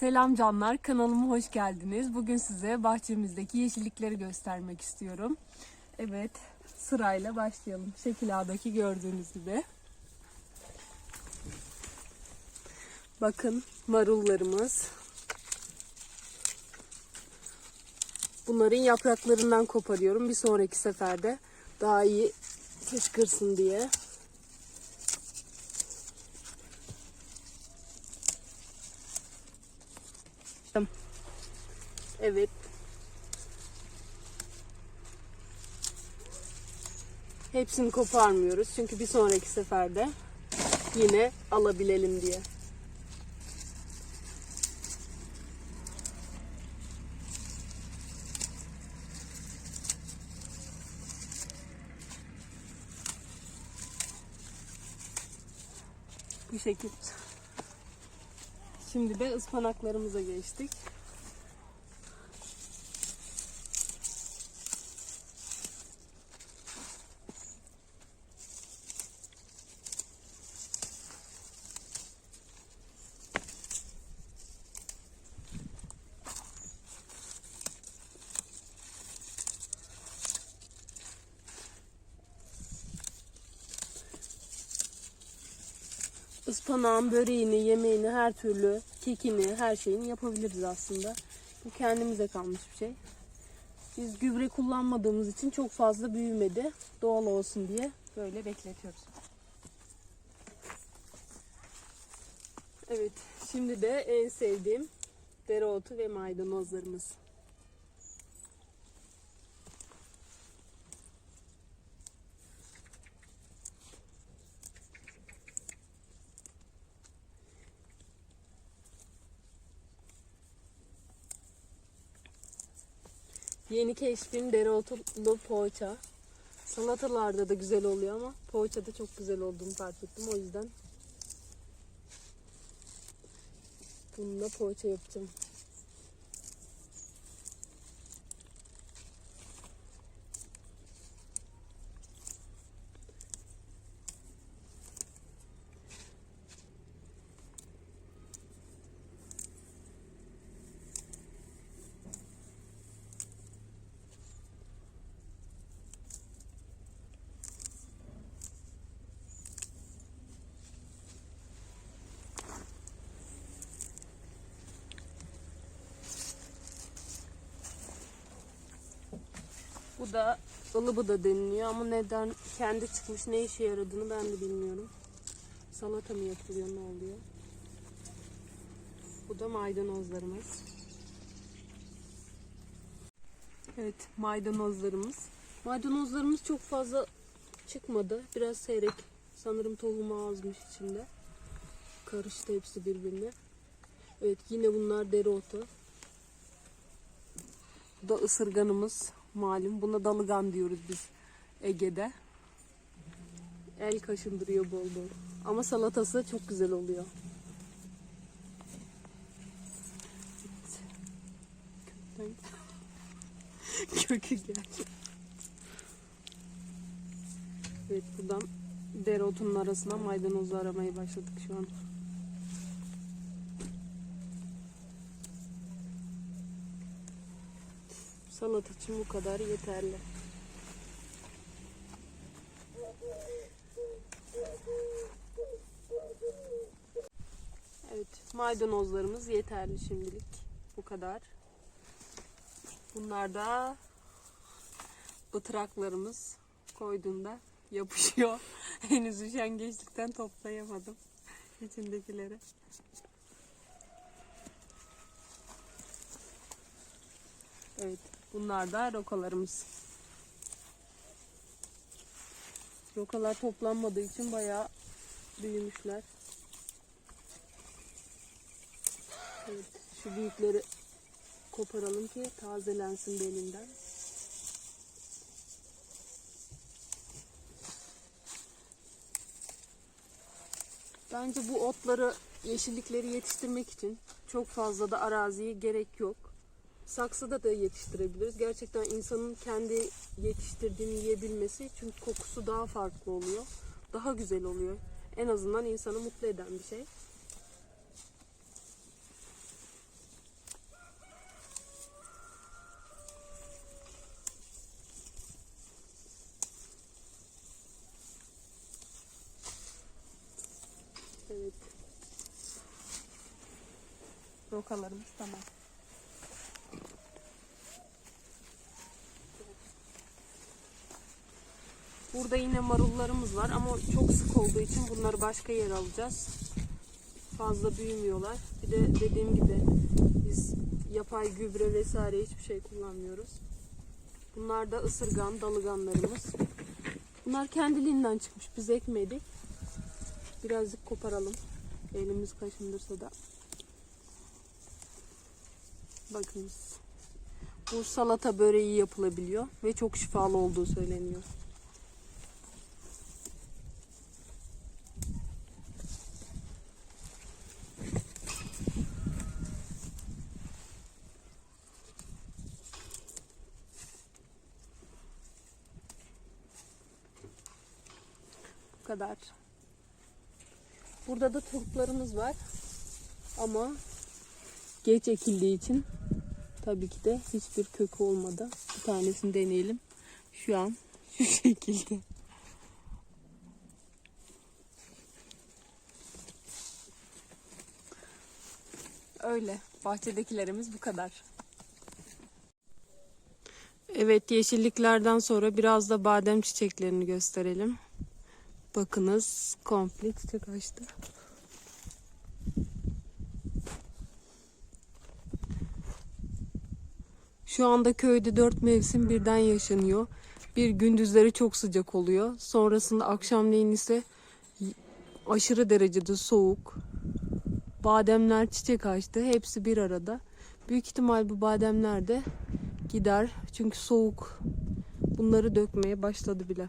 Selam canlar, kanalıma hoş geldiniz. Bugün size bahçemizdeki yeşillikleri göstermek istiyorum. Evet, sırayla başlayalım. Şekil A'daki gördüğünüz gibi. Bakın marullarımız. Bunların yapraklarından koparıyorum. Bir sonraki seferde daha iyi fışkırsın diye. Evet. Hepsini koparmıyoruz çünkü bir sonraki seferde yine alabilelim diye. Bu şekil. Şimdi de ıspanaklarımıza geçtik. Ispanağın böreğini, yemeğini, her türlü kekini, her şeyini yapabiliriz aslında. Bu kendimize kalmış bir şey. Biz gübre kullanmadığımız için çok fazla büyümedi. Doğal olsun diye böyle bekletiyoruz. Evet, şimdi de en sevdiğim dereotu ve maydanozlarımız. Yeni keşfim dereotlu poğaça. Salatalarda da güzel oluyor ama poğaçada çok güzel olduğunu fark ettim. O yüzden bununla poğaça yapacağım. Bu da ılıbı da deniliyor ama neden kendi çıkmış ne işe yaradığını ben de bilmiyorum. Salata mı yapılıyor ne oluyor? Bu da maydanozlarımız. Evet maydanozlarımız. Maydanozlarımız çok fazla çıkmadı. Biraz seyrek. Sanırım tohumu azmış içinde. Karıştı hepsi birbirine. Evet yine bunlar dereotu. Bu da ısırganımız malum. Buna dalıgan diyoruz biz Ege'de. El kaşındırıyor bol bol. Ama salatası çok güzel oluyor. Kökü geldi. Evet buradan dereotunun arasına maydanozu aramaya başladık şu an. Salat için bu kadar yeterli. Evet, maydanozlarımız yeterli şimdilik. Bu kadar. Bunlar da ıtıraklarımız koyduğunda yapışıyor. Henüz üşengeçlikten toplayamadım içindekileri. Evet, bunlar da rokalarımız. Rokalar toplanmadığı için bayağı büyümüşler. Evet, şu büyükleri koparalım ki tazelensin belinden. Bence bu otları, yeşillikleri yetiştirmek için çok fazla da araziye gerek yok saksıda da yetiştirebiliriz. Gerçekten insanın kendi yetiştirdiğini yiyebilmesi çünkü kokusu daha farklı oluyor. Daha güzel oluyor. En azından insanı mutlu eden bir şey. Evet. Rokalarımız tamam. Burada yine marullarımız var ama çok sık olduğu için bunları başka yere alacağız. Fazla büyümüyorlar. Bir de dediğim gibi biz yapay gübre vesaire hiçbir şey kullanmıyoruz. Bunlar da ısırgan, dalıganlarımız. Bunlar kendiliğinden çıkmış. Biz ekmedik. Birazcık koparalım. Elimiz kaşındırsa da. Bakınız. Bu salata böreği yapılabiliyor ve çok şifalı olduğu söyleniyor. Kadar. Burada da turplarımız var. Ama geç ekildiği için tabii ki de hiçbir kökü olmadı. Bir tanesini deneyelim. Şu an şu şekilde. Öyle. Bahçedekilerimiz bu kadar. Evet yeşilliklerden sonra biraz da badem çiçeklerini gösterelim. Bakınız komple çiçek açtı. Şu anda köyde dört mevsim birden yaşanıyor. Bir gündüzleri çok sıcak oluyor. Sonrasında akşamleyin ise aşırı derecede soğuk. Bademler çiçek açtı. Hepsi bir arada. Büyük ihtimal bu bademler de gider. Çünkü soğuk bunları dökmeye başladı bile.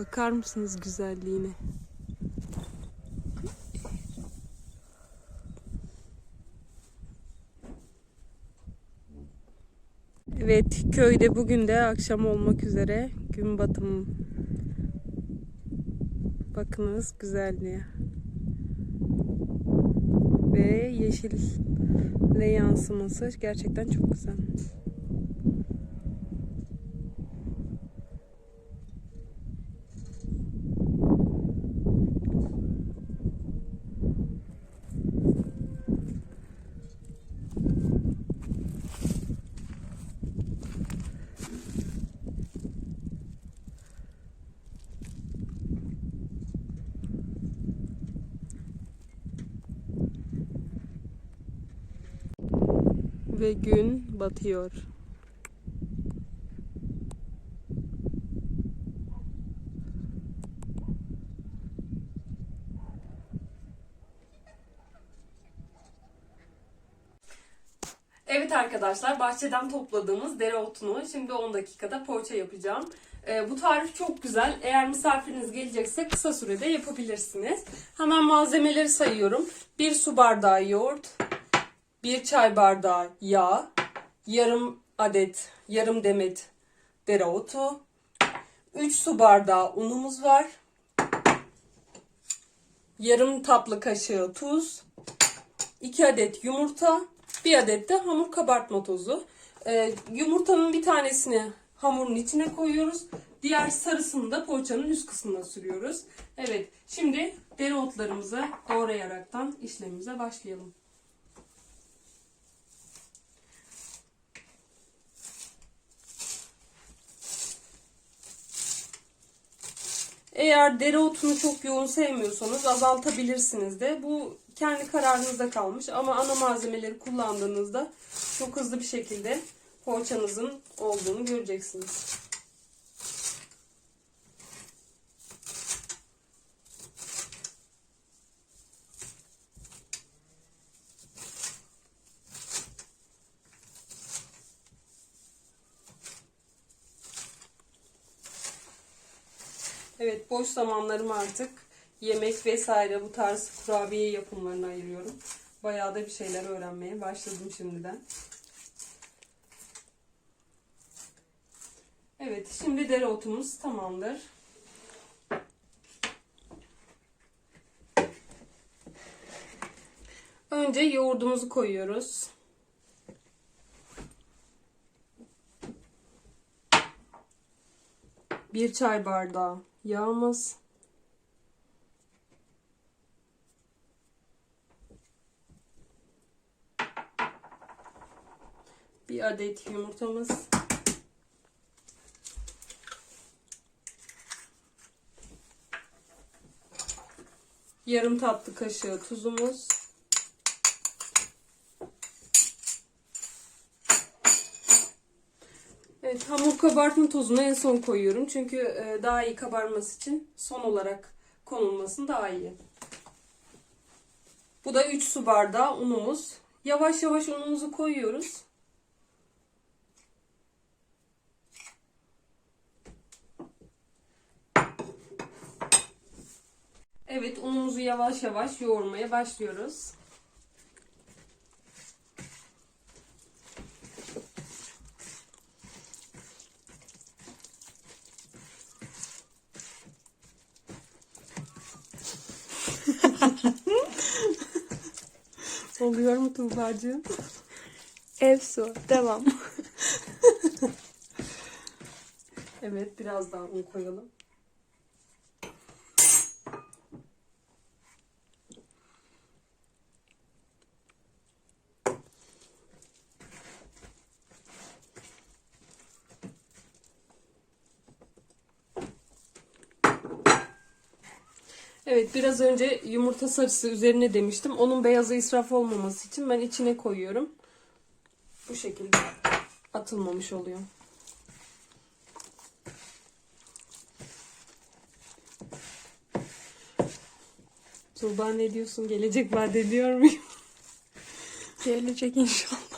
Bakar mısınız güzelliğine? Evet, köyde bugün de akşam olmak üzere gün batımı. Bakınız güzelliğe. Ve yeşille yansıması gerçekten çok güzel. Ve gün batıyor. Evet arkadaşlar bahçeden topladığımız dereotunu şimdi 10 dakikada poğaça yapacağım. Ee, bu tarif çok güzel. Eğer misafiriniz gelecekse kısa sürede yapabilirsiniz. Hemen malzemeleri sayıyorum. 1 su bardağı yoğurt, 1 çay bardağı yağ, yarım adet, yarım demet dereotu, 3 su bardağı unumuz var, yarım tatlı kaşığı tuz, 2 adet yumurta, 1 adet de hamur kabartma tozu. Ee, yumurtanın bir tanesini hamurun içine koyuyoruz. Diğer sarısını da poğaçanın üst kısmına sürüyoruz. Evet, şimdi dereotlarımızı doğrayaraktan işlemimize başlayalım. Eğer dereotunu çok yoğun sevmiyorsanız azaltabilirsiniz de. Bu kendi kararınıza kalmış ama ana malzemeleri kullandığınızda çok hızlı bir şekilde poğaçanızın olduğunu göreceksiniz. Evet boş zamanlarımı artık yemek vesaire bu tarz kurabiye yapımlarına ayırıyorum. Bayağı da bir şeyler öğrenmeye başladım şimdiden. Evet şimdi dereotumuz tamamdır. Önce yoğurdumuzu koyuyoruz. Bir çay bardağı yağımız. Bir adet yumurtamız. Yarım tatlı kaşığı tuzumuz. Evet, hamur kabartma tozunu en son koyuyorum. Çünkü e, daha iyi kabarması için son olarak konulmasın daha iyi. Bu da 3 su bardağı unumuz. Yavaş yavaş unumuzu koyuyoruz. Evet, unumuzu yavaş yavaş yoğurmaya başlıyoruz. Oluyor mu Tuğba'cığım? Ev su. Devam. Evet, biraz daha un koyalım. Evet, biraz önce yumurta sarısı üzerine demiştim. Onun beyazı israf olmaması için ben içine koyuyorum. Bu şekilde atılmamış oluyor. Tuğba ne diyorsun? Gelecek vaat ediyor muyum? Gelecek inşallah.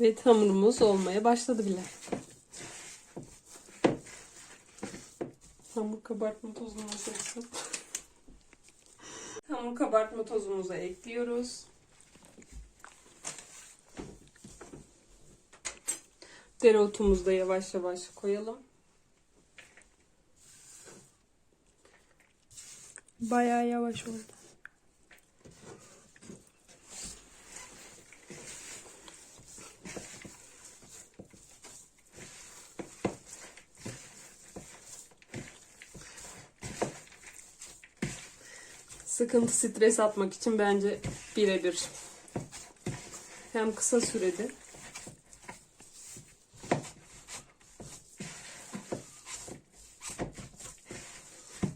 Evet hamurumuz olmaya başladı bile. Hamur kabartma tozunu nasıl Hamur kabartma tozumuzu ekliyoruz. Dereotumuzu da yavaş yavaş koyalım. Bayağı yavaş oldu. Sıkıntı, stres atmak için bence birebir. Hem kısa sürede.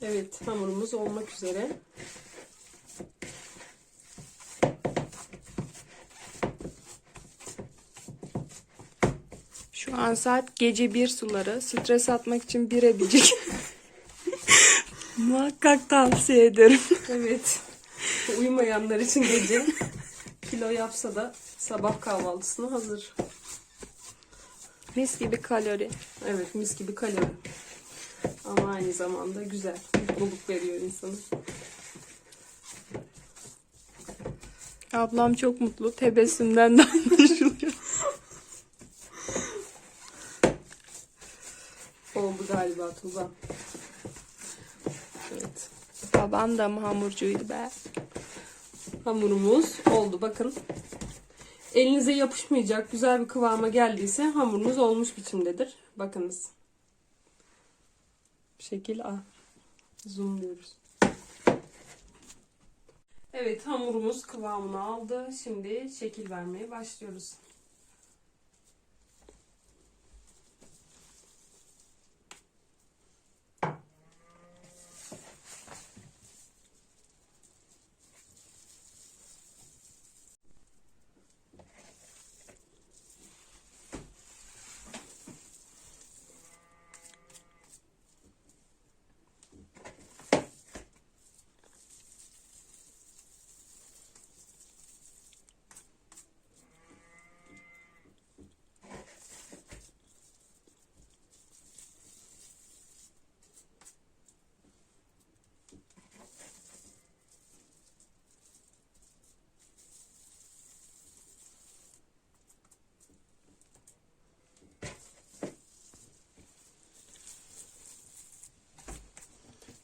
Evet, hamurumuz olmak üzere. Şu an saat gece bir suları. Stres atmak için birebicik. Muhakkak tavsiye ederim. Evet. Uyumayanlar için gece kilo yapsa da sabah kahvaltısına hazır. Mis gibi kalori. Evet, mis gibi kalori. Ama aynı zamanda güzel. Mutluluk veriyor insana. Ablam çok mutlu. Tebessümden de anlaşılıyor. Oldu galiba Tuğba. Babam da hamurcuydu be? Hamurumuz oldu bakın. Elinize yapışmayacak güzel bir kıvama geldiyse hamurunuz olmuş biçimdedir. Bakınız. Şekil A. Zoomluyoruz. Evet hamurumuz kıvamını aldı. Şimdi şekil vermeye başlıyoruz.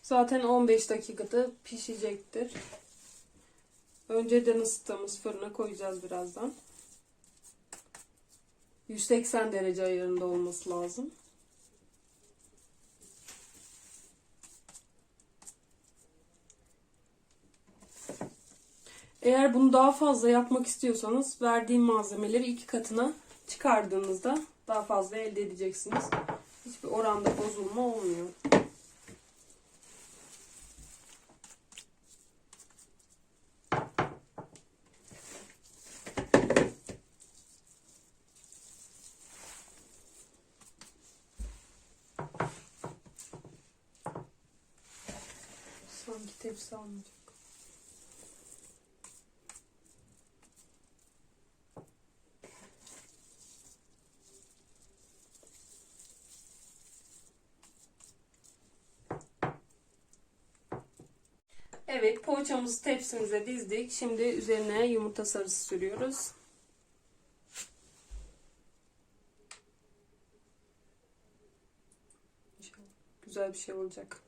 Zaten 15 dakikada pişecektir. Önceden ısıttığımız fırına koyacağız birazdan. 180 derece ayarında olması lazım. Eğer bunu daha fazla yapmak istiyorsanız verdiğim malzemeleri iki katına çıkardığınızda daha fazla elde edeceksiniz. Hiçbir oranda bozulma olmuyor. Sanki tepsi almayacak. Evet, poğaçamızı tepsimize dizdik. Şimdi üzerine yumurta sarısı sürüyoruz. İnşallah güzel bir şey olacak.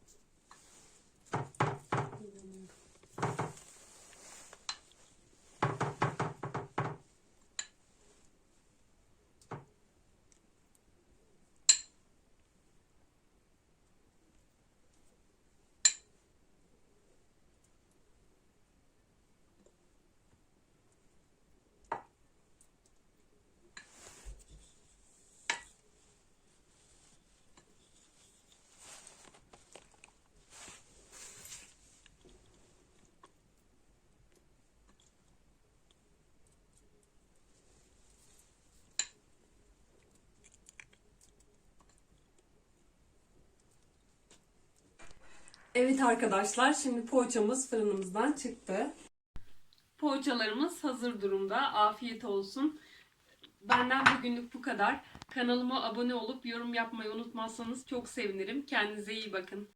Evet arkadaşlar şimdi poğaçamız fırınımızdan çıktı. Poğaçalarımız hazır durumda. Afiyet olsun. Benden bugünlük bu kadar. Kanalıma abone olup yorum yapmayı unutmazsanız çok sevinirim. Kendinize iyi bakın.